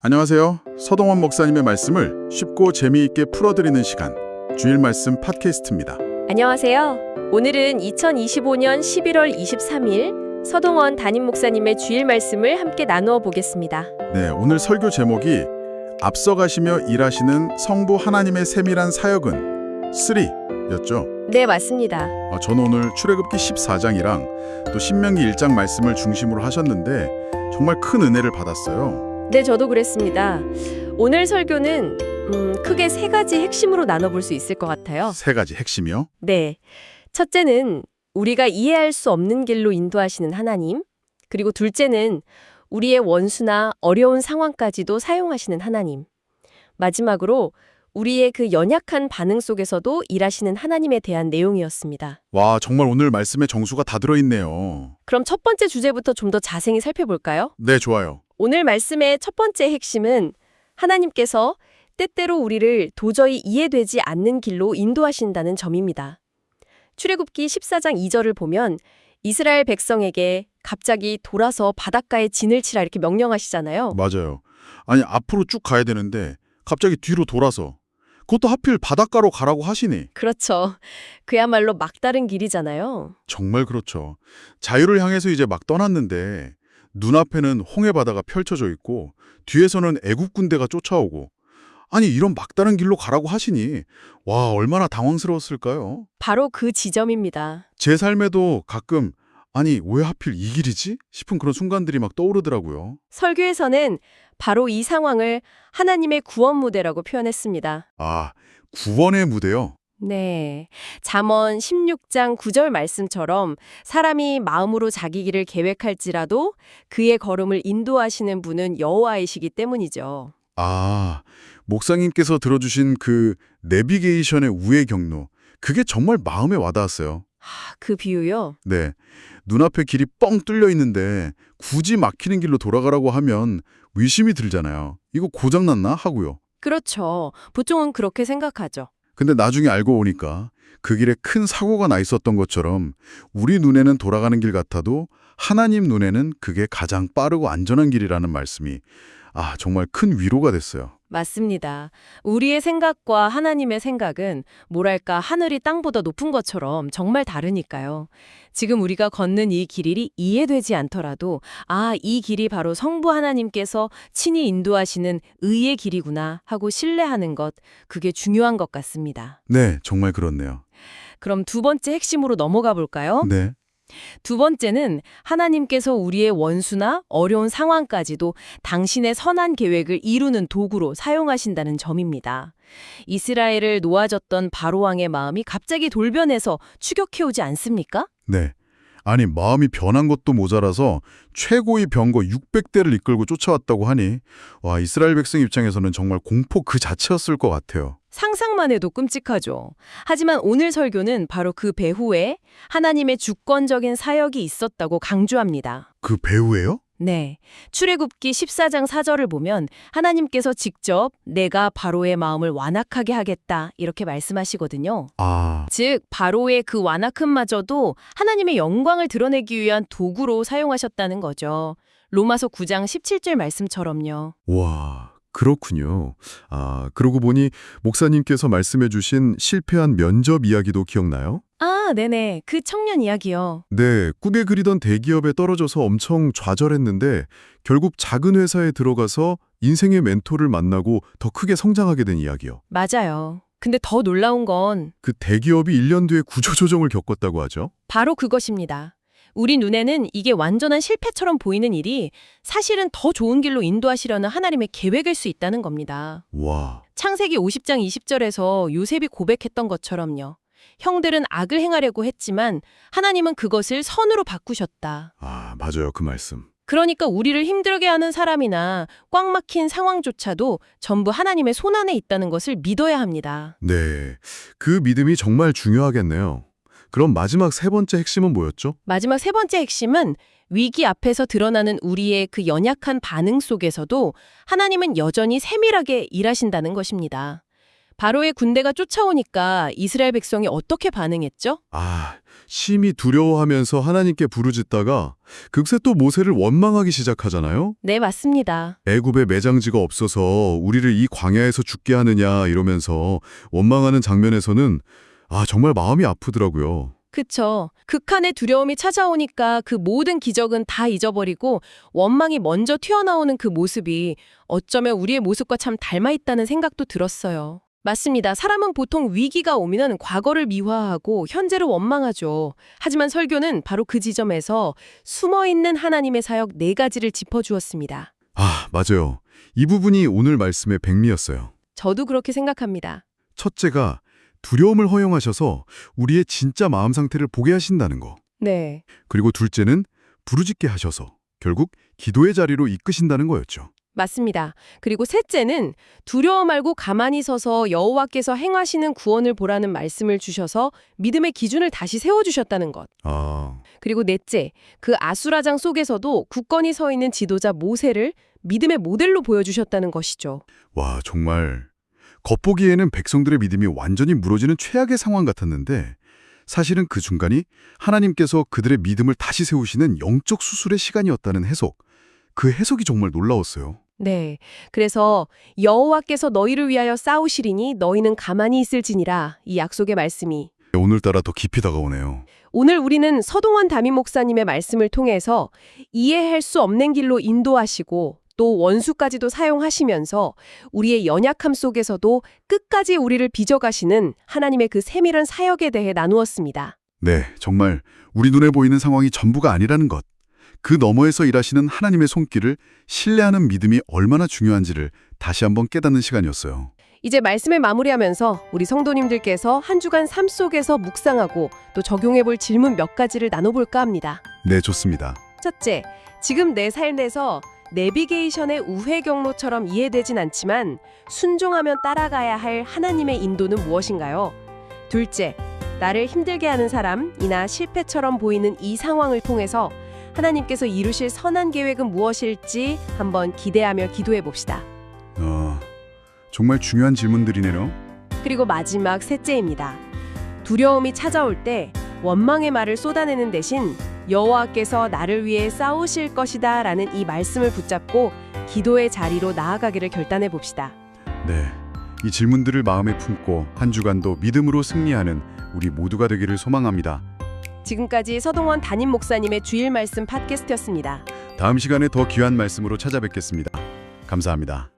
안녕하세요. 서동원 목사님의 말씀을 쉽고 재미있게 풀어드리는 시간, 주일 말씀 팟캐스트입니다. 안녕하세요. 오늘은 2025년 11월 23일 서동원 담임 목사님의 주일 말씀을 함께 나누어 보겠습니다. 네, 오늘 설교 제목이 앞서가시며 일하시는 성부 하나님의 세밀한 사역은 3였죠. 네, 맞습니다. 어, 저는 오늘 출애굽기 14장이랑 또 신명기 1장 말씀을 중심으로 하셨는데 정말 큰 은혜를 받았어요. 네, 저도 그랬습니다. 오늘 설교는 음, 크게 세 가지 핵심으로 나눠볼 수 있을 것 같아요. 세 가지 핵심이요. 네. 첫째는 우리가 이해할 수 없는 길로 인도하시는 하나님. 그리고 둘째는 우리의 원수나 어려운 상황까지도 사용하시는 하나님. 마지막으로 우리의 그 연약한 반응 속에서도 일하시는 하나님에 대한 내용이었습니다. 와, 정말 오늘 말씀에 정수가 다 들어있네요. 그럼 첫 번째 주제부터 좀 더 자세히 살펴볼까요? 네, 좋아요. 오늘 말씀의 첫 번째 핵심은 하나님께서 때때로 우리를 도저히 이해되지 않는 길로 인도하신다는 점입니다. 출애굽기 14장 2절을 보면 이스라엘 백성에게 갑자기 돌아서 바닷가에 진을 치라 이렇게 명령하시잖아요. 맞아요. 아니, 앞으로 쭉 가야 되는데 갑자기 뒤로 돌아서 그것도 하필 바닷가로 가라고 하시니 그렇죠. 그야말로 막다른 길이잖아요. 정말 그렇죠. 자유를 향해서 이제 막 떠났는데 눈앞에는 홍해 바다가 펼쳐져 있고 뒤에서는 애국 군대가 쫓아오고 아니 이런 막다른 길로 가라고 하시니 와 얼마나 당황스러웠을까요? 바로 그 지점입니다. 제 삶에도 가끔 아니 왜 하필 이 길이지? 싶은 그런 순간들이 막 떠오르더라고요. 설교에서는 바로 이 상황을 하나님의 구원 무대라고 표현했습니다. 아 구원의 무대요. 네. 잠언 16장 9절 말씀처럼 사람이 마음으로 자기 길을 계획할지라도 그의 걸음을 인도하시는 분은 여호와이시기 때문이죠. 아 목사님께서 들어주신 그 내비게이션의 우회 경로 그게 정말 마음에 와닿았어요. 아, 그 비유요? 네. 눈앞에 길이 뻥 뚫려 있는데 굳이 막히는 길로 돌아가라고 하면 의심이 들잖아요. 이거 고장났나 하고요. 그렇죠. 보통은 그렇게 생각하죠. 근데 나중에 알고 보니까 그 길에 큰 사고가 나 있었던 것처럼 우리 눈에는 돌아가는 길 같아도 하나님 눈에는 그게 가장 빠르고 안전한 길이라는 말씀이 아 정말 큰 위로가 됐어요. 맞습니다. 우리의 생각과 하나님의 생각은 뭐랄까 하늘이 땅보다 높은 것처럼 정말 다르니까요. 지금 우리가 걷는 이 길이 이해되지 않더라도 아, 이 길이 바로 성부 하나님께서 친히 인도하시는 의의 길이구나 하고 신뢰하는 것 그게 중요한 것 같습니다. 네, 정말 그렇네요. 그럼 두 번째 핵심으로 넘어가 볼까요? 네. 두 번째는 하나님께서 우리의 원수나 어려운 상황까지도 당신의 선한 계획을 이루는 도구로 사용하신다는 점입니다. 이스라엘을 놓아졌던 바로왕의 마음이 갑자기 돌변해서 추격해오지 않습니까? 네. 아니 마음이 변한 것도 모자라서 최고의 병거 600대를 이끌고 쫓아왔다고 하니 와 이스라엘 백성 입장에서는 정말 공포 그 자체였을 것 같아요. 상상만 해도 끔찍하죠. 하지만 오늘 설교는 바로 그 배후에 하나님의 주권적인 사역이 있었다고 강조합니다. 그 배우예요? 네. 출애굽기 14장 4절을 보면 하나님께서 직접 내가 바로의 마음을 완악하게 하겠다 이렇게 말씀하시거든요. 아, 즉 바로의 그 완악함마저도 하나님의 영광을 드러내기 위한 도구로 사용하셨다는 거죠. 로마서 9장 17절 말씀처럼요. 와, 그렇군요. 아, 그러고 보니 목사님께서 말씀해 주신 실패한 면접 이야기도 기억나요? 아, 네네. 그 청년 이야기요. 네, 꿈에 그리던 대기업에 떨어져서 엄청 좌절했는데 결국 작은 회사에 들어가서 인생의 멘토를 만나고 더 크게 성장하게 된 이야기요. 맞아요. 근데 더 놀라운 건 그 대기업이 1년 뒤에 구조조정을 겪었다고 하죠? 바로 그것입니다. 우리 눈에는 이게 완전한 실패처럼 보이는 일이 사실은 더 좋은 길로 인도하시려는 하나님의 계획일 수 있다는 겁니다. 와, 창세기 50장 20절에서 요셉이 고백했던 것처럼요. 형들은 악을 행하려고 했지만 하나님은 그것을 선으로 바꾸셨다. 아, 맞아요. 그 말씀. 그러니까 우리를 힘들게 하는 사람이나 꽉 막힌 상황조차도 전부 하나님의 손안에 있다는 것을 믿어야 합니다. 네, 그 믿음이 정말 중요하겠네요. 그럼 마지막 세 번째 핵심은 뭐였죠? 마지막 세 번째 핵심은 위기 앞에서 드러나는 우리의 그 연약한 반응 속에서도 하나님은 여전히 세밀하게 일하신다는 것입니다. 바로의 군대가 쫓아오니까 이스라엘 백성이 어떻게 반응했죠? 아, 심히 두려워하면서 하나님께 부르짖다가 극세 또 모세를 원망하기 시작하잖아요. 네, 맞습니다. 애굽에 매장지가 없어서 우리를 이 광야에서 죽게 하느냐 이러면서 원망하는 장면에서는 아, 정말 마음이 아프더라고요. 그쵸. 극한의 두려움이 찾아오니까 그 모든 기적은 다 잊어버리고 원망이 먼저 튀어나오는 그 모습이 어쩌면 우리의 모습과 참 닮아있다는 생각도 들었어요. 맞습니다. 사람은 보통 위기가 오면 과거를 미화하고 현재를 원망하죠. 하지만 설교는 바로 그 지점에서 숨어있는 하나님의 사역 네 가지를 짚어주었습니다. 아, 맞아요. 이 부분이 오늘 말씀의 백미였어요. 저도 그렇게 생각합니다. 첫째가 두려움을 허용하셔서 우리의 진짜 마음 상태를 보게 하신다는 거. 네. 그리고 둘째는 부르짖게 하셔서 결국 기도의 자리로 이끄신다는 거였죠. 맞습니다. 그리고 셋째는 두려워 말고 가만히 서서 여호와께서 행하시는 구원을 보라는 말씀을 주셔서 믿음의 기준을 다시 세워주셨다는 것. 아, 그리고 넷째, 그 아수라장 속에서도 굳건히 서 있는 지도자 모세를 믿음의 모델로 보여주셨다는 것이죠. 와, 정말 겉보기에는 백성들의 믿음이 완전히 무너지는 최악의 상황 같았는데 사실은 그 중간이 하나님께서 그들의 믿음을 다시 세우시는 영적 수술의 시간이었다는 해석. 그 해석이 정말 놀라웠어요. 네. 그래서 여호와께서 너희를 위하여 싸우시리니 너희는 가만히 있을지니라 이 약속의 말씀이 오늘따라 더 깊이 다가오네요. 오늘 우리는 서동원 담임 목사님의 말씀을 통해서 이해할 수 없는 길로 인도하시고 또 원수까지도 사용하시면서 우리의 연약함 속에서도 끝까지 우리를 빚어가시는 하나님의 그 세밀한 사역에 대해 나누었습니다. 네, 정말 우리 눈에 보이는 상황이 전부가 아니라는 것. 그 너머에서 일하시는 하나님의 손길을 신뢰하는 믿음이 얼마나 중요한지를 다시 한번 깨닫는 시간이었어요. 이제 말씀을 마무리하면서 우리 성도님들께서 한 주간 삶 속에서 묵상하고 또 적용해볼 질문 몇 가지를 나눠볼까 합니다. 네, 좋습니다. 첫째, 지금 내 삶에서 내비게이션의 우회 경로처럼 이해되진 않지만 순종하면 따라가야 할 하나님의 인도는 무엇인가요? 둘째, 나를 힘들게 하는 사람이나 실패처럼 보이는 이 상황을 통해서 하나님께서 이루실 선한 계획은 무엇일지 한번 기대하며 기도해 봅시다. 어, 정말 중요한 질문들이네요. 그리고 마지막 셋째입니다. 두려움이 찾아올 때 원망의 말을 쏟아내는 대신 여호와께서 나를 위해 싸우실 것이다 라는 이 말씀을 붙잡고 기도의 자리로 나아가기를 결단해 봅시다. 네, 이 질문들을 마음에 품고 한 주간도 믿음으로 승리하는 우리 모두가 되기를 소망합니다. 지금까지 서동원 담임 목사님의 주일 말씀 팟캐스트였습니다. 다음 시간에 더 귀한 말씀으로 찾아뵙겠습니다. 감사합니다.